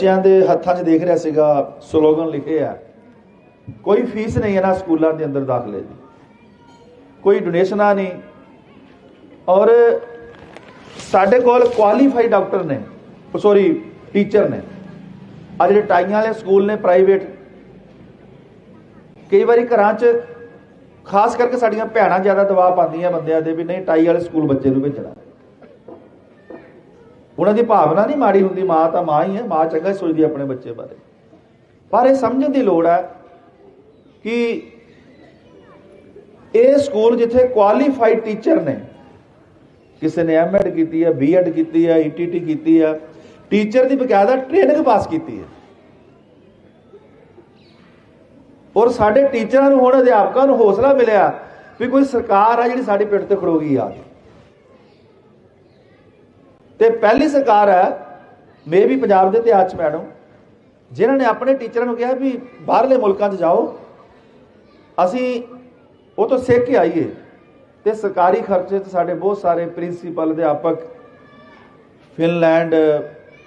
ਬੱਚਿਆਂ ਦੇ ਹੱਥਾਂ 'ਚ ਦੇਖ ਰਿਹਾ ਸੀਗਾ ਸਲੋਗਨ ਲਿਖੇ ਆ, ਕੋਈ ਫੀਸ ਨਹੀਂ ਇਹਨਾਂ ਸਕੂਲਾਂ ਦੇ ਅੰਦਰ ਦਾਖਲੇ ਦੀ। ਕੋਈ ਡੋਨੇਸ਼ਨਾਂ ਨਹੀਂ। ਔਰ ਸਾਡੇ ਕੋਲ ਕੁਆਲੀਫਾਈਡ ਡਾਕਟਰ ਨੇ ਸੌਰੀ ਟੀਚਰ ਨੇ। ਆ ਜਿਹੜੇ ਟਾਈਆਂ ਵਾਲੇ ਸਕੂਲ ਨੇ ਪ੍ਰਾਈਵੇਟ ਕਈ ਵਾਰੀ ਘਰਾਂ 'ਚ ਖਾਸ ਕਰਕੇ ਸਾਡੀਆਂ ਭੈਣਾਂ ਜ਼ਿਆਦਾ ਦਬਾਅ ਪਾਉਂਦੀਆਂ ਬੰਦਿਆਂ ਦੇ ਵੀ ਨਹੀਂ, ਟਾਈ ਵਾਲੇ ਸਕੂਲ ਬੱਚੇ ਨੂੰ ਭੇਜਣਾ। ਉਹਨਾਂ ਦੀ ਭਾਵਨਾ ਨਹੀਂ ਮਾੜੀ ਹੁੰਦੀ, ਮਾਂ ਤਾਂ ਮਾਂ ਹੀ ਹੈ, ਮਾਂ ਚੰਗਾ ਹੀ ਸੋਚਦੀ ਆਪਣੇ ਬੱਚੇ ਬਾਰੇ। ਪਰ ਇਹ ਸਮਝਣ ਦੀ ਲੋੜ ਹੈ ਕਿ ਇਹ ਸਕੂਲ ਜਿੱਥੇ ਕੁਆਲੀਫਾਈਡ ਟੀਚਰ ਨੇ, ਕਿਸੇ ਨੇ ਐਮਐਡ ਕੀਤੀ ਹੈ ਬੀਐਡ ਕੀਤੀ ਹੈ ਈਟੀਟੀ ਕੀਤੀ ਹੈ ਟੀਚਰ ਦੀ ਬਕਾਇਦਾ ਟ੍ਰੇਨਿੰਗ ਪਾਸ ਕੀਤੀ ਹੈ। ਔਰ ਸਾਡੇ ਟੀਚਰਾਂ ਨੂੰ ਹੁਣ ਅਧਿਆਪਕਾਂ ਨੂੰ ਹੌਸਲਾ ਮਿਲਿਆ ਵੀ ਕੋਈ ਸਰਕਾਰ ਆ ਜਿਹੜੀ ਸਾਡੇ ਪਿੱਠ ਤੇ ਖੜੋਗੀ ਆ ਕੇ। ਤੇ ਪਹਿਲੀ ਸਰਕਾਰ ਹੈ, ਮੇ ਵੀ ਪੰਜਾਬ ਦੇ ਇਤਿਹਾਸ 'ਚ ਮੈਡਮ ਜਿਨ੍ਹਾਂ ਨੇ ਆਪਣੇ ਟੀਚਰਾਂ ਨੂੰ ਕਿਹਾ ਵੀ ਬਾਹਰਲੇ ਮੁਲਕਾਂ 'ਚ ਜਾਓ, ਅਸੀਂ ਉਹ ਤੋਂ ਸਿੱਖ ਕੇ ਆਈਏ ਤੇ ਸਰਕਾਰੀ ਖਰਚੇ ਤੇ ਸਾਡੇ ਬਹੁਤ ਸਾਰੇ ਪ੍ਰਿੰਸੀਪਲ, ਅਧਿਆਪਕ ਫਿਨਲੈਂਡ,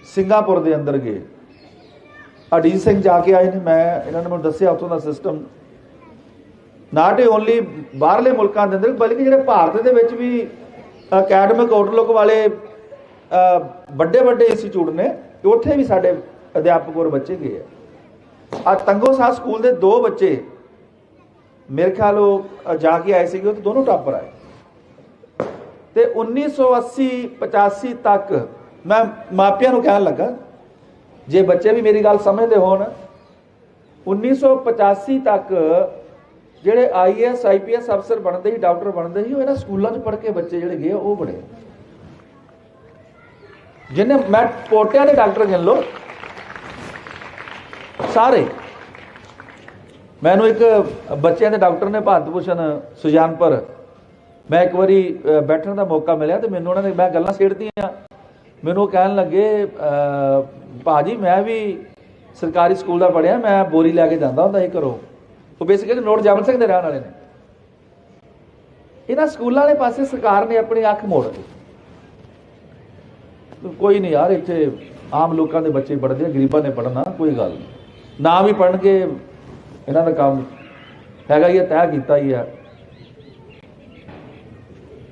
ਸਿੰਗਾਪੁਰ ਦੇ ਅੰਦਰ ਗਏ। ਅਡੀਜ ਸਿੰਘ ਜਾ ਕੇ ਆਏ ਨੇ, ਮੈਂ ਇਹਨਾਂ ਨੇ ਮੈਨੂੰ ਦੱਸਿਆ ਉੱਥੋਂ ਦਾ ਸਿਸਟਮ। ਨਾਟ ਓਨਲੀ ਬਾਹਰਲੇ ਮੁਲਕਾਂ ਦੇ ਅੰਦਰ, ਬਲਕਿ ਜਿਹੜੇ ਭਾਰਤ ਦੇ ਵਿੱਚ ਵੀ ਅਕੈਡਮਿਕ ਆਊਟਲੁੱਕ ਵਾਲੇ ਵੱਡੇ ਵੱਡੇ ਇੰਸਟੀਚਿਊਟ ਨੇ ਤੇ ਉੱਥੇ ਵੀ ਸਾਡੇ ਅਧਿਆਪਕ ਔਰ ਬੱਚੇ ਗਏ ਆ। ਆ ਤੰਗੋ ਸਾਹਿਬ ਸਕੂਲ ਦੇ ਦੋ ਬੱਚੇ, ਮੇਰੇ ਖਿਆਲ ਉਹ ਜਾ ਕੇ ਆਏ ਸੀਗੇ, ਉਹ ਤੇ ਦੋਨੋਂ ਟਾਪਰ ਆਏ। ਤੇ 1980 85 ਤੱਕ ਮੈਂ ਮਾਪਿਆਂ ਨੂੰ ਕਹਿਣ ਲੱਗਾ, ਜੇ ਬੱਚੇ ਵੀ ਮੇਰੀ ਗੱਲ ਸਮਝਦੇ ਹੋਣ 1985 ਤੱਕ ਜਿਹੜੇ ਆਈਐਸ ਆਈਪੀਐਸ ਅਫਸਰ ਬਣਦੇ ਸੀ, ਡਾਕਟਰ ਬਣਦੇ ਸੀ, ਉਹ ਇਹਨਾਂ ਸਕੂਲਾਂ 'ਚ ਪੜ੍ਹ ਕੇ ਬੱਚੇ ਜਿਹੜੇ ਗਏ ਉਹ ਬੜੇ ਜਿਹਨੇ ਮੈਂ ਪੋਟਿਆਂ ਦੇ ਡਾਕਟਰ ਗਿਣ ਲਓ ਸਾਰੇ। ਮੈਨੂੰ ਇੱਕ ਬੱਚਿਆਂ ਦੇ ਡਾਕਟਰ ਨੇ ਭਾਰਤ ਭੂਸ਼ਣ ਸੁਜਾਨਪੁਰ ਮੈਂ ਇੱਕ ਵਾਰੀ ਬੈਠਣ ਦਾ ਮੌਕਾ ਮਿਲਿਆ ਤੇ ਮੈਨੂੰ ਉਹਨਾਂ ਨੇ ਮੈਂ ਗੱਲਾਂ ਛੇੜਦੀਆਂ ਮੈਨੂੰ ਉਹ ਕਹਿਣ ਲੱਗੇ ਅ, ਭਾਜੀ ਮੈਂ ਵੀ ਸਰਕਾਰੀ ਸਕੂਲ ਦਾ ਪੜਿਆ ਮੈਂ ਬੋਰੀ ਲੈ ਕੇ ਜਾਂਦਾ ਹੁੰਦਾ ਸੀ ਘਰੋਂ। ਉਹ ਬੇਸਿਕਲੀ ਨੋਟ ਜਾਮਨ ਸਿੰਘ ਦੇ ਰਹਿਣ ਵਾਲੇ ਨੇ। ਇਹਨਾਂ ਸਕੂਲਾਂ ਵਾਲੇ ਪਾਸੇ ਸਰਕਾਰ ਨੇ ਆਪਣੀ ਅੱਖ ਮੋੜ ਦਿੱਤੀ। ਕੋਈ ਨਹੀਂ ਯਾਰ ਇੱਥੇ ਆਮ ਲੋਕਾਂ ਦੇ ਬੱਚੇ ਪੜ੍ਹਦੇ ਆ ਗਰੀਬਾਂ ਨੇ ਪੜ੍ਹਨਾ ਕੋਈ ਗੱਲ ਨਹੀਂ। ਨਾ ਵੀ ਪੜ੍ਹਨਗੇ ਇਹਨਾਂ ਦਾ ਕੰਮ ਹੈਗਾ ਹੀ ਆ, ਤੈਅ ਕੀਤਾ ਹੀ ਹੈ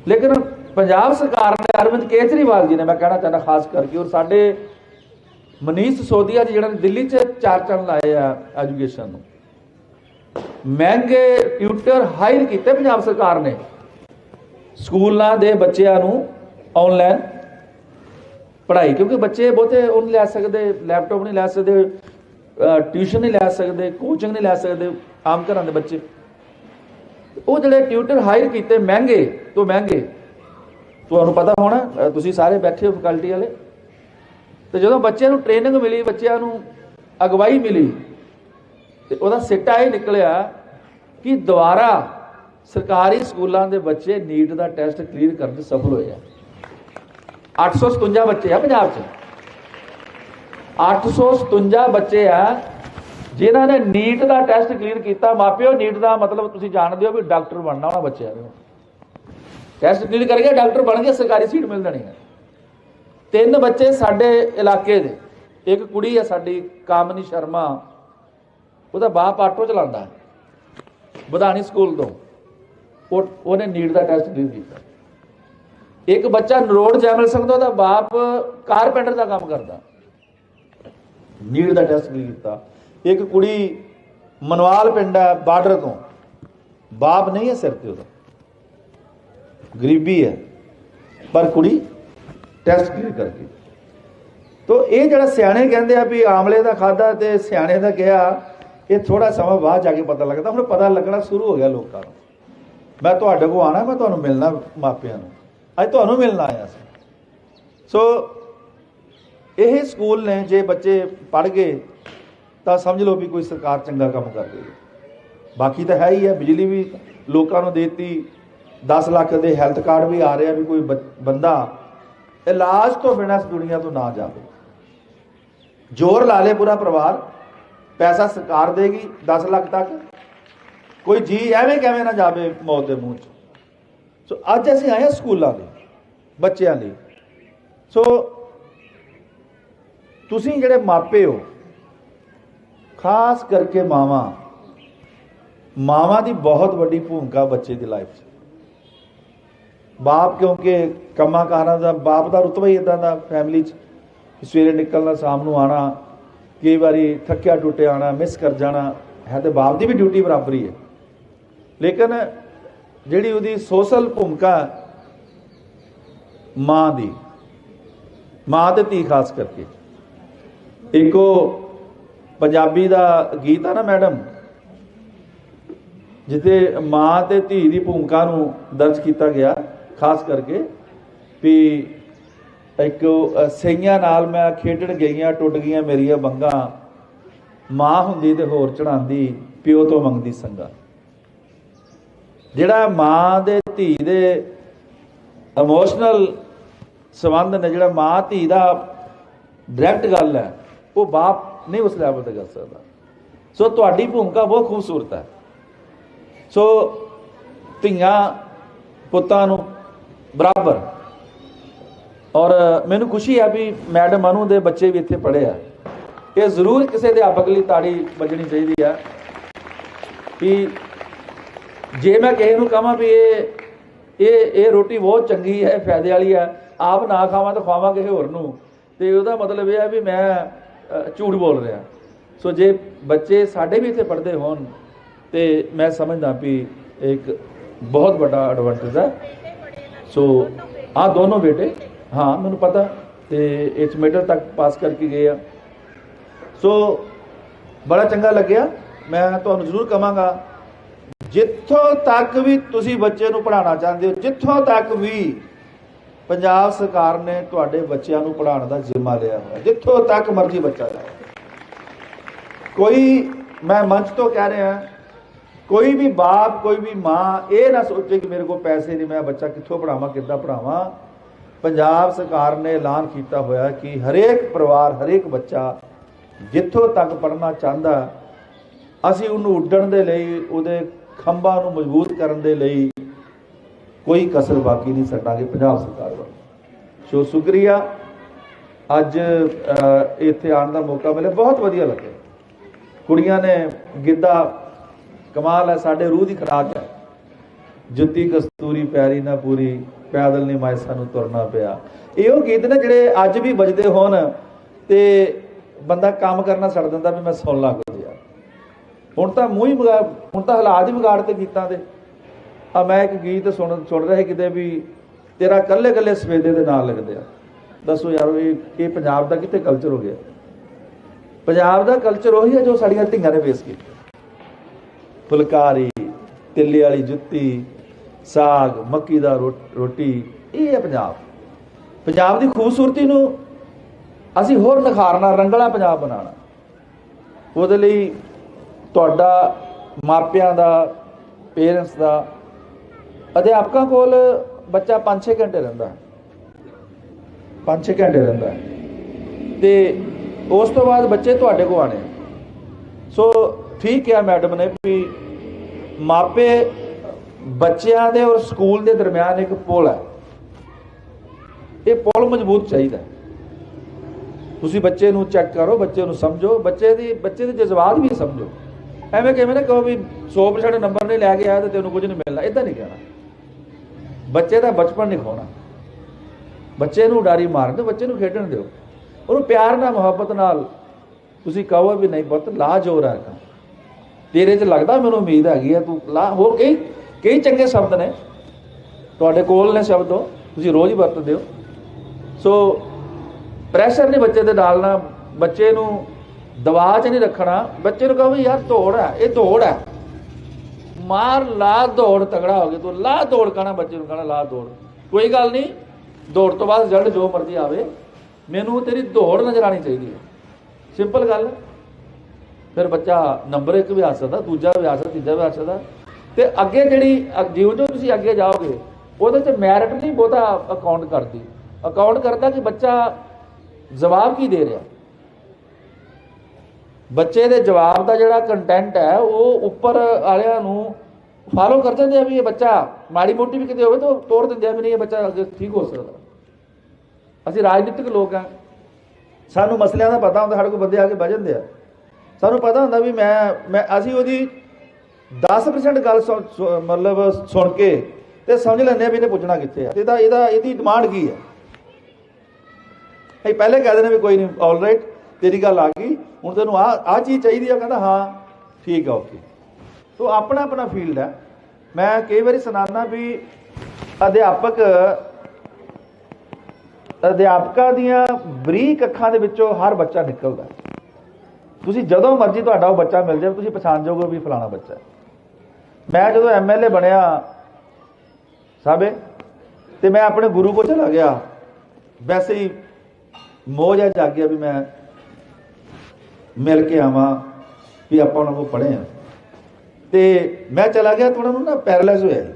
ਲੇਕਿਨ ਪੰਜਾਬ ਸਰਕਾਰ ਨੇ ਅਰਵਿੰਦ ਕੇਜਰੀਵਾਲ ਜੀ ਨੇ ਮੈਂ ਕਹਿਣਾ ਚਾਹੁੰਦਾ ਖਾਸ ਕਰਕੇ ਔਰ ਸਾਡੇ ਮਨੀਸ਼ ਸੋਦੀਆ ਜੀ ਜਿਹੜਾ ਨੇ ਦਿੱਲੀ 'ਚ ਚਾਰ ਚੰਨ ਲਾਏ ਆ ਐਜੂਕੇਸ਼ਨ ਨੂੰ ਮਹਿੰਗੇ ਟਿਊਟਰ ਹਾਇਰ ਕੀਤੇ ਪੰਜਾਬ ਸਰਕਾਰ ਨੇ। ਸਕੂਲਾਂ ਦੇ ਬੱਚਿਆਂ ਨੂੰ ਆਨਲਾਈਨ ਪੜ੍ਹਾਈ, ਕਿਉਂਕਿ ਬੱਚੇ ਬਹੁਤੇ ਉਹ ਨਹੀਂ ਲੈ ਸਕਦੇ ਲੈਪਟਾਪ ਨਹੀਂ ਲੈ ਸਕਦੇ ਟਿਊਸ਼ਨ ਨਹੀਂ ਲੈ ਸਕਦੇ ਕੋਚਿੰਗ ਨਹੀਂ ਲੈ ਸਕਦੇ ਆਮ ਘਰਾਂ ਦੇ ਬੱਚੇ। ਉਹ ਜਿਹੜੇ ਟਿਊਟਰ ਹਾਇਰ ਕੀਤੇ ਮਹਿੰਗੇ, ਤੋਂ ਮਹਿੰਗੇ, ਤੁਹਾਨੂੰ ਪਤਾ ਹੋਣਾ ਤੁਸੀਂ ਸਾਰੇ ਬੈਠੇ ਹੋ ਫੈਕਲਟੀ ਵਾਲੇ। ਤੇ ਜਦੋਂ ਬੱਚਿਆਂ ਨੂੰ ਟ੍ਰੇਨਿੰਗ ਮਿਲੀ, ਬੱਚਿਆਂ ਨੂੰ ਅਗਵਾਈ ਮਿਲੀ, ਤੇ ਉਹਦਾ ਸਿੱਟਾ ਇਹ ਨਿਕਲਿਆ ਕਿ ਦੁਬਾਰਾ ਸਰਕਾਰੀ ਸਕੂਲਾਂ ਦੇ ਬੱਚੇ ਨੀਟ ਦਾ ਟੈਸਟ ਕਲੀਅਰ ਕਰਨ 'ਚ ਸਫਲ ਹੋਏ ਆ। 857 ਬੱਚੇ ਆ ਪੰਜਾਬ 'ਚ। 857 ਬੱਚੇ ਆ, ਜਿਨ੍ਹਾਂ ਨੇ ਨੀਟ ਦਾ ਟੈਸਟ ਕਲੀਅਰ ਕੀਤਾ। ਮਾਪਿਓ, ਨੀਟ ਦਾ ਮਤਲਬ ਤੁਸੀਂ ਜਾਣਦੇ ਹੋ ਵੀ ਡਾਕਟਰ ਬਣਨਾ ਉਹਨਾਂ ਬੱਚਿਆਂ ਨੇ। ਟੈਸਟ ਕਲੀਅਰ ਕਰਕੇ ਡਾਕਟਰ ਬਣ ਕੇ ਸਰਕਾਰੀ ਸੀਟ ਮਿਲ ਜਾਣੀ ਹੈ। ਤਿੰਨ ਬੱਚੇ ਸਾਡੇ ਇਲਾਕੇ ਦੇ। ਇੱਕ ਕੁੜੀ ਆ ਸਾਡੀ, ਕਾਮਨੀ ਸ਼ਰਮਾ। ਉਹਦਾ ਬਾਪ ਆਟੋ ਚਲਾਉਂਦਾ। ਬਧਾਨੀ ਸਕੂਲ ਤੋਂ। ਉਹ ਉਹਨੇ ਨੀਟ ਦਾ ਟੈਸਟ ਕਲੀਅਰ ਕੀਤਾ। ਇੱਕ ਬੱਚਾ ਨਰੋੜ ਜੈਮਲ ਸਿੰਘ ਦਾ ਉਹਦਾ ਬਾਪ ਕਾਰਪੈਂਟਰ ਦਾ ਕੰਮ ਕਰਦਾ। ਨੀਟ ਦਾ ਟੈਸਟ ਵੀ ਕੀਤਾ। ਇੱਕ ਕੁੜੀ ਮਨਵਾਲ ਪਿੰਡ ਹੈ, ਬਾਰਡਰ ਤੋਂ। ਬਾਪ ਨਹੀਂ ਹੈ ਸਿਰ ਤੇ ਉਹਦਾ। ਗਰੀਬੀ ਹੈ। ਪਰ ਕੁੜੀ ਟੈਸਟ ਕਲੀਅਰ ਕਰ ਤੋ ਇਹ ਜਿਹੜਾ ਸਿਆਣੇ ਕਹਿੰਦੇ ਆ ਵੀ ਆਮਲੇ ਦਾ ਖਾਦਾ ਤੇ ਸਿਆਣੇ ਦਾ ਕਿਹਾ, ਇਹ ਥੋੜਾ ਸਮਾਂ ਬਾਅਦ ਜਾ ਕੇ ਪਤਾ ਲੱਗਦਾ। ਹੁਣ ਪਤਾ ਲੱਗਣਾ ਸ਼ੁਰੂ ਹੋ ਗਿਆ ਲੋਕਾਂ ਨੂੰ। ਮੈਂ ਤੁਹਾਡੇ ਕੋਲ ਆਣਾ ਮੈਂ ਤੁਹਾਨੂੰ ਮਿਲਣਾ ਮਾਪਿਆਂ ਨੂੰ। ਅੱਜ ਤੁਹਾਨੂੰ ਮਿਲਣ ਆਇਆ ਸੀ। ਸੋ ਇਹ ਸਕੂਲ ਨੇ, ਜੇ ਬੱਚੇ ਪੜ ਗਏ, ਤਾਂ ਸਮਝ ਲਓ ਵੀ ਕੋਈ ਸਰਕਾਰ ਚੰਗਾ ਕੰਮ ਕਰ ਰਹੀ ਹੈ। ਬਾਕੀ ਤਾਂ ਹੈ ਹੀ ਹੈ, ਬਿਜਲੀ ਵੀ ਲੋਕਾਂ ਨੂੰ ਦੇਤੀ। 10 ਲੱਖ ਦੇ ਹੈਲਥ ਕਾਰਡ ਵੀ ਆ ਰਿਹਾ ਵੀ ਕੋਈ ਬ- ਬੰਦਾ ਇਲਾਜ ਤੋਂ ਬਿਨਾਂ ਇਸ ਦੁਨੀਆ ਤੋਂ ਨਾ ਜਾਵੇ। ਜ਼ੋਰ ਲਾ ਲੇ ਪੂਰਾ ਪਰਿਵਾਰ, ਪੈਸਾ ਸਰਕਾਰ ਦੇਗੀ 10 ਲੱਖ ਤੱਕ। ਕੋਈ ਜੀ ਐਵੇਂ ਕਿਵੇਂ ਨਾ ਜਾਵੇ ਮੌਤ ਦੇ ਮੂੰਹ 'ਚ। ਸੋ ਅੱਜ ਅਸੀਂ ਆਏ ਹਾਂ ਸਕੂਲਾਂ ਦੇ ਬੱਚਿਆਂ ਲਈ। ਸੋ ਤੁਸੀਂ ਜਿਹੜੇ ਮਾਪੇ ਹੋ, ਖਾਸ ਕਰਕੇ ਮਾਵਾਂ ਮਾਵਾਂ ਦੀ ਬਹੁਤ ਵੱਡੀ ਭੂਮਿਕਾ ਬੱਚੇ ਦੀ ਲਾਈਫ 'ਚ। ਬਾਪ ਕਿਉਂਕਿ ਕੰਮਾਂ ਕਾਰਾਂ ਦਾ, ਬਾਪ ਦਾ ਰੁਤਬਾ ਹੀ ਇਦਾਂ ਦਾ ਫੈਮਿਲੀ 'ਚ ਸਵੇਰੇ ਨਿਕਲਣਾ, ਸ਼ਾਮ ਨੂੰ ਆਣਾ ਕਈ ਵਾਰੀ ਥੱਕਿਆ ਟੁੱਟਿਆ ਆਣਾ ਮਿਸ ਕਰ ਜਾਣਾ, ਹੈ ਤੇ ਬਾਪ ਦੀ ਵੀ ਡਿਊਟੀ ਬਰਾਬਰ ਹੀ ਹੈ। ਲੇਕਿਨ ਜਿਹੜੀ ਉਹਦੀ ਸੋਸ਼ਲ ਭੂਮਿਕਾ ਮਾਂ ਦੀ, ਮਾਂ ਤੇ ਧੀ ਖਾਸ ਕਰਕੇ। ਇੱਕੋ ਪੰਜਾਬੀ ਦਾ ਗੀਤ ਆ ਨਾ ਮੈਡਮ, ਜਿੱਥੇ ਮਾਂ ਤੇ ਧੀ ਦੀ ਭੂਮਿਕਾ ਨੂੰ ਦਰਜ ਕੀਤਾ ਗਿਆ, ਖਾਸ ਕਰਕੇ ਵੀ ਇੱਕ ਸਈਆਂ ਨਾਲ ਮੈਂ ਖੇਡਣ ਗਈਆਂ, ਟੁੱਟ ਗਈਆਂ ਮੇਰੀਆਂ ਬੰਗਾ, ਮਾਂ ਹੁੰਦੀ ਤੇ ਹੋਰ ਚੜਾਉਂਦੀ ਪਿਓ ਤੋਂ ਮੰਗਦੀ ਸੰਗਾ। ਜਿਹੜਾ ਮਾਂ ਦੇ ਧੀ ਦੇ ਇਮੋਸ਼ਨਲ ਸੰਬੰਧ ਨੇ, ਜਿਹੜਾ ਮਾਂ ਧੀ ਦਾ ਡਾਇਰੈਕਟ ਗੱਲ ਹੈ, ਉਹ ਬਾਪ ਨਹੀਂ ਉਸ ਲੈਵਲ ਤੇ ਕਰ ਸਕਦਾ। ਸੋ ਤੁਹਾਡੀ ਭੂਮਿਕਾ ਬਹੁਤ ਖੂਬਸੂਰਤ ਹੈ। ਸੋ ਧੀਆਂ ਪੁੱਤਾਂ ਨੂੰ ਬਰਾਬਰ। ਔਰ ਮੈਨੂੰ ਖੁਸ਼ੀ ਹੈ ਵੀ ਮੈਡਮ ਅਨੂ ਦੇ ਬੱਚੇ ਵੀ ਇੱਥੇ ਪੜ੍ਹੇ ਆ। ਇਹ ਜ਼ਰੂਰ ਕਿਸੇ ਦੇ ਅਧਿਆਪਕ ਲਈ ਤਾੜੀ ਵੱਜਣੀ ਚਾਹੀਦੀ ਆ ਕਿ ਜੇ ਮੈਂ ਕਿਸੇ ਨੂੰ ਕਹਾਂ ਵੀ ਇਹ ਇਹ ਇਹ ਰੋਟੀ ਬਹੁਤ ਚੰਗੀ ਹੈ ਫਾਇਦੇ ਵਾਲੀ ਹੈ, ਆਪ ਨਾ ਖਾਵਾਂ ਤਾਂ ਖਾਵਾਂ ਕਿਸੇ ਹੋਰ ਨੂੰ। ਤੇ ਉਹਦਾ ਮਤਲਬ ਇਹ ਹੈ ਵੀ ਮੈਂ ਝੂਠ ਬੋਲ ਰਿਹਾ। ਸੋ ਜੇ ਬੱਚੇ ਸਾਡੇ ਵੀ ਇੱਥੇ ਪੜ੍ਹਦੇ ਹੋਣ, ਤੇ ਮੈਂ ਸਮਝਦਾ ਵੀ ਇੱਕ ਬਹੁਤ ਵੱਡਾ ਐਡਵਾਂਟੇਜ ਹੈ। ਸੋ ਆ ਦੋਨੋਂ ਬੇਟੇ, ਹਾਂ, ਮੈਨੂੰ ਪਤਾ, ਤੇ ਇਸ ਮੈਟਰ ਤੱਕ ਪਾਸ ਕਰਕੇ ਗਏ ਆ। ਸੋ ਬੜਾ ਚੰਗਾ ਲੱਗਿਆ। ਮੈਂ ਤੁਹਾਨੂੰ ਜ਼ਰੂਰ ਕਹਾਂਗਾ। ਜਿੱਥੋਂ ਤੱਕ ਵੀ ਤੁਸੀਂ ਬੱਚੇ ਨੂੰ ਪੜਾਉਣਾ ਚਾਹੁੰਦੇ ਹੋ, ਜਿੱਥੋਂ ਤੱਕ ਵੀ ਪੰਜਾਬ ਸਰਕਾਰ ਨੇ ਤੁਹਾਡੇ ਬੱਚਿਆਂ ਨੂੰ ਪੜਾਉਣ ਦਾ ਜ਼ਿੰਮਾ ਲਿਆ ਹੋਇਆ, ਜਿੱਥੋਂ ਤੱਕ ਮਰਜ਼ੀ ਬੱਚਾ ਜਾਏ। ਕੋਈ, ਮੈਂ ਮੰਚ ਤੋਂ ਕਹਿ ਰਿਹਾ, ਕੋਈ ਵੀ ਬਾਪ, ਕੋਈ ਵੀ ਮਾਂ, ਇਹ ਨਾ ਸੋਚੇ ਕਿ ਮੇਰੇ ਕੋਲ ਪੈਸੇ ਨਹੀਂ, ਮੈਂ ਬੱਚਾ ਕਿੱਥੋਂ ਪੜਾਵਾਂ ਕਿੱਦਾਂ ਪੜਾਵਾਂ ਪੰਜਾਬ ਸਰਕਾਰ ਨੇ ਐਲਾਨ ਕੀਤਾ ਹੋਇਆ ਕਿ ਹਰੇਕ ਪਰਿਵਾਰ, ਹਰੇਕ ਬੱਚਾ ਜਿੱਥੋਂ ਤੱਕ ਪੜਨਾ ਚਾਹੁੰਦਾ, ਅਸੀਂ ਉਹਨੂੰ ਉੱਡਣ ਦੇ ਲਈ ਉਹਦੇ ਖੰਭਾਂ ਨੂੰ ਮਜ਼ਬੂਤ ਕਰਨ ਦੇ ਲਈ ਕੋਈ ਕਸਰ ਬਾਕੀ ਨਹੀਂ ਛੱਡਾਂਗੇ ਪੰਜਾਬ ਸਰਕਾਰ ਵੱਲੋਂ। ਸੋ ਸ਼ੁਕਰੀਆ। ਅੱਜ ਇੱਥੇ ਆਉਣ ਦਾ ਮੌਕਾ ਮਿਲਿਆ। ਬਹੁਤ ਵਧੀਆ ਲੱਗਿਆ। ਕੁੜੀਆਂ ਨੇ ਗਿੱਧਾ ਕਮਾਲ ਹੈ, ਸਾਡੇ ਰੂਹ ਦੀ ਖਰਾਕ ਹੈ। ਜੁੱਤੀ ਕਸਤੂਰੀ ਪੈਰੀ ਨਾ ਪੂਰੀ, ਪੈਦਲ ਨਹੀਂ ਮਾਇ ਸਾਨੂੰ ਤੁਰਨਾ ਪਿਆ। ਇਹੋ ਉਹ ਗੀਤ ਨੇ ਜਿਹੜੇ ਅੱਜ ਵੀ ਵੱਜਦੇ ਹੋਣ ਤੇ ਬੰਦਾ ਕੰਮ ਕਰਨਾ ਛੱਡ ਦਿੰਦਾ ਵੀ ਮੈਂ ਸੁਣ ਲਾ ਕੁਝ ਯਾਰ। ਹੁਣ ਤਾਂ ਮੂੰਹ ਹੀ ਵਿਗਾੜ, ਹੁਣ ਤਾਂ ਹਾਲਾਤ ਹੀ ਵਿਗਾੜ ਤੇ ਗੀਤਾਂ ਦੇ। ਆ ਮੈਂ ਇੱਕ ਗੀਤ ਸੁਣ ਸੁਣ ਰਿਹਾ ਕਿਤੇ ਵੀ ਤੇਰਾ ਕੱਲੇ ਕੱਲੇ ਸਵੇਦੇ ਦੇ ਨਾਲ ਲੱਗਦੇ ਆ। ਦੱਸੋ ਯਾਰ ਇਹ ਇਹ ਪੰਜਾਬ ਦਾ ਕਿਤੇ ਕਲਚਰ ਹੋ ਗਿਆ? ਪੰਜਾਬ ਦਾ ਕਲਚਰ ਉਹੀ ਹੈ ਜੋ ਸਾਡੀਆਂ ਧੀਆਂ ਨੇ ਫੇਸ ਕੀਤਾ। ਫੁਲਕਾਰੀ, ਤਿੱਲੇ ਵਾਲੀ ਜੁੱਤੀ, ਸਾਗ, ਮੱਕੀ ਦਾ ਰੋ- ਰੋਟੀ, ਇਹ ਹੈ ਪੰਜਾਬ। ਪੰਜਾਬ ਦੀ ਖੂਬਸੂਰਤੀ ਨੂੰ ਅਸੀਂ ਹੋਰ ਨਿਖਾਰਨਾ, ਰੰਗਲਾ ਪੰਜਾਬ ਬਣਾਉਣਾ। ਉਹਦੇ ਲਈ ਤੁਹਾਡਾ ਮਾਪਿਆਂ ਦਾ ਪੇਰੈਂਟਸ ਦਾ, ਅਧਿਆਪਕਾਂ ਕੋਲ ਬੱਚਾ 5-6 ਘੰਟੇ ਰਹਿੰਦਾ 5-6 ਘੰਟੇ ਰਹਿੰਦਾ ਤੇ ਉਸ ਤੋਂ ਬਾਅਦ ਬੱਚੇ ਤੁਹਾਡੇ ਕੋਲ ਆਣੇ ਸੋ ਠੀਕ ਕਿਹਾ ਮੈਡਮ ਨੇ ਵੀ ਮਾਪੇ ਬੱਚਿਆਂ ਦੇ ਔਰ ਸਕੂਲ ਦੇ ਦਰਮਿਆਨ ਇੱਕ ਪੁਲ ਹੈ। ਇਹ ਪੁਲ ਮਜ਼ਬੂਤ ਚਾਹੀਦਾ ਤੁਸੀਂ ਬੱਚੇ ਨੂੰ ਚੈੱਕ ਕਰੋ, ਬੱਚੇ ਨੂੰ ਸਮਝੋ। ਬੱਚੇ ਦੀ, ਬੱਚੇ ਦੇ ਜਜ਼ਬਾਤ ਵੀ ਸਮਝੋ। ਐਵੇਂ ਕਿਵੇਂ ਨਾ ਕਹੋ ਵੀ 100% ਨੰਬਰ ਨਹੀਂ ਲੈ ਕੇ ਆਇਆ ਤੇ ਤੈਨੂੰ ਕੁਝ ਨਹੀਂ ਮਿਲਣਾ। ਇਦਾਂ ਨਹੀਂ ਕਹਿਣਾ। ਬੱਚੇ ਦਾ ਬਚਪਨ ਨਹੀਂ ਖੋਣਾ। ਬੱਚੇ ਨੂੰ ਉਡਾਰੀ ਮਾਰਨ ਦਿਓ, ਬੱਚੇ ਨੂੰ ਖੇਡਣ ਦਿਓ। ਉਹਨੂੰ ਪਿਆਰ ਨਾਲ, ਮੁਹੱਬਤ ਨਾਲ ਤੁਸੀਂ ਕਹੋ ਵੀ ਨਹੀਂ ਪੁੱਤ, ਲਾ ਜੋਰ ਹੈ ਕੰਮ ਤੇਰੇ 'ਚ ਲੱਗਦਾ ਮੈਨੂੰ ਉਮੀਦ ਹੈਗੀ ਆ, ਤੂੰ ਲਾ। ਹੋਰ ਕਈ ਕਈ ਚੰਗੇ ਸ਼ਬਦ ਨੇ। ਤੁਹਾਡੇ ਕੋਲ ਨੇ ਸ਼ਬਦ ਉਹ, ਤੁਸੀਂ ਰੋਜ਼ ਹੀ ਵਰਤਦੇ ਹੋ। ਸੋ ਪ੍ਰੈਸ਼ਰ ਨਹੀਂ ਬੱਚੇ ਤੇ ਡਾਲਣਾ ਬੱਚੇ ਨੂੰ ਦਬਾਅ 'ਚ ਨਹੀਂ ਰੱਖਣਾ। ਬੱਚੇ ਨੂੰ ਕਹੋ ਵੀ ਯਾਰ ਦੌੜ ਹੈ, ਇਹ ਦੌੜ ਹੈ। ਮਾਰ, ਲਾ, ਦੌੜ, ਤਗੜਾ ਹੋ ਗਿਆ। ਤੂੰ ਲਾ, ਦੌੜ ਕਹਣਾ, ਬੱਚੇ ਨੂੰ ਕਹਣਾ, ਲਾ, ਦੌੜ। ਕੋਈ ਗੱਲ ਨਹੀਂ, ਦੌੜ ਤੋਂ ਬਾਅਦ ਰਿਜ਼ਲਟ ਜੋ ਮਰਜ਼ੀ ਆਵੇ, ਮੈਨੂੰ ਤੇਰੀ ਦੌੜ ਨਜ਼ਰ ਆਣੀ ਚਾਹੀਦੀ ਹੈ। ਸਿੰਪਲ ਗੱਲ ਹੈ। ਫਿਰ ਬੱਚਾ ਨੰਬਰ 1 ਵੀ ਆ ਸਕਦਾ, ਦੂਜਾ ਵੀ ਆ ਸਕਦਾ, ਤੀਜਾ ਵੀ ਆ ਸਕਦਾ। ਤੇ ਅੱਗੇ ਜਿਹੜੀ, ਅ- ਜਿਉਂ ਜਿਉਂ ਤੁਸੀਂ ਅੱਗੇ ਜਾਓਗੇ, ਉਹਦੇ ਚ ਮੈਰਿਟ ਨਹੀਂ ਬਹੁਤਾ ਅਕਾਊਂਟ ਕਰਦੀ। ਅਕਾਊਂਟ ਕਰਦਾ ਕਿ ਬੱਚਾ ਜਵਾਬ ਕੀ ਦੇ ਰਿਹਾ। ਬੱਚੇ ਦੇ ਜਵਾਬ ਦਾ ਜਿਹੜਾ ਕੰਟੈਂਟ ਹੈ, ਉਹ ਉੱਪਰ ਵਾਲਿਆਂ ਨੂੰ ਫਾਲੋ ਕਰ ਜਾਂਦੇ ਆ ਵੀ ਇਹ ਬੱਚਾ ਮਾੜੀ ਮੋਟੀ ਵੀ ਕਿਤੇ ਹੋਵੇ ਤਾਂ ਤੋੜ ਦਿੰਦੇ ਆ ਵੀ ਨਹੀਂ ਇਹ ਬੱਚਾ ਅੱਗੇ ਠੀਕ ਹੋ ਸਕਦਾ। ਅਸੀਂ ਰਾਜਨੀਤਿਕ ਲੋਕ ਆ। ਸਾਨੂੰ ਮਸਲਿਆਂ ਦਾ ਪਤਾ ਹੁੰਦਾ, ਸਾਡੇ ਕੋਲ ਬੰਦੇ ਆ ਕੇ ਬਹਿ ਜਾਂਦੇ ਆ। ਸਾਨੂੰ ਪਤਾ ਹੁੰਦਾ ਵੀ ਮੈਂ ਮੈਂ, ਅਸੀਂ ਉਹਦੀ 10% ਗੱਲ ਸੁਣ- ਮਤਲਬ ਸੁਣ ਕੇ ਤੇ ਸਮਝ ਲੈਂਦੇ ਆ ਵੀ ਇਹਨੇ ਪੁੱਛਣਾ ਕਿੱਥੇ ਆ। ਇਹਦਾ ਇਹਦਾ, ਇਹਦੀ ਡਿਮਾਂਡ ਕੀ ਹੈ ਅਸੀਂ ਪਹਿਲੇ ਕਹਿ ਦਿੰਦੇ ਵੀ ਕੋਈ ਨਹੀਂ ਆਲ ਰਾਈਟ ਤੇਰੀ ਗੱਲ ਆ ਗਈ। ਹੁਣ ਤੈਨੂੰ ਆ ਆ ਚੀਜ਼ ਚਾਹੀਦੀ ਆ ਕਹਿੰਦਾ, ਹਾਂ, ਠੀਕ ਆ ਓਕੇ ਸੋ ਆਪਣਾ ਆਪਣਾ ਫੀਲਡ ਹੈ। ਮੈਂ ਕਈ ਵਾਰੀ ਸੁਣਾਉਣਾ ਵੀ ਅਧਿਆਪਕ ਅਧਿਆਪਕਾਂ ਦੀਆਂ ਬਰੀਕ ਅੱਖਾਂ ਦੇ ਵਿੱਚੋਂ ਹਰ ਬੱਚਾ ਨਿਕਲਦਾ। ਤੁਸੀਂ ਜਦੋਂ ਮਰਜ਼ੀ ਤੁਹਾਡਾ ਉਹ ਬੱਚਾ ਮਿਲ ਜਾਵੇ, ਤੁਸੀਂ ਪਛਾਣ ਜਾਓਗੇ ਵੀ ਫਲਾਣਾ ਬੱਚਾ ਮੈਂ ਜਦੋਂ ਐਮਐਲਏ ਬਣਿਆ, ਸਾਬੇ, ਤੇ ਮੈਂ ਆਪਣੇ ਗੁਰੂ ਕੋਲ ਚਲਾ ਗਿਆ। ਵੈਸੇ ਹੀ ਮੋਹ ਜਿਹਾ ਜਾਗ ਗਿਆ ਵੀ ਮੈਂ ਮਿਲ ਕੇ ਆਵਾਂ ਵੀ ਆਪਾਂ ਉਹਨਾਂ ਕੋਲ ਪੜ੍ਹੇ ਆ ਤੇ ਮੈਂ ਚਲਾ ਗਿਆ ਤਾਂ ਉਹਨਾਂ ਨੂੰ ਨਾ ਪੈਰਾਲਾਈਜ਼ ਹੋਇਆ ਸੀ।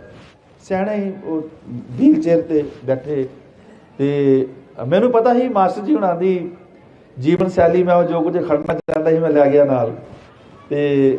ਸਿਆਣੇ ਹੀ ਉਹ ਵੀਲ ਚੇਅਰ ਤੇ ਬੈਠੇ। ਤੇ ਮੈਨੂੰ ਪਤਾ ਸੀ ਮਾਸਟਰ ਜੀ ਹੁਣਾਂ ਦੀ ਜੀਵਨ ਸ਼ੈਲੀ, ਮੈਂ ਉਹ ਜੋ ਕੁਝ ਖੜਨਾ ਚਾਹੁੰਦਾ ਸੀ, ਮੈਂ ਲੈ ਗਿਆ ਨਾਲ। ਤੇ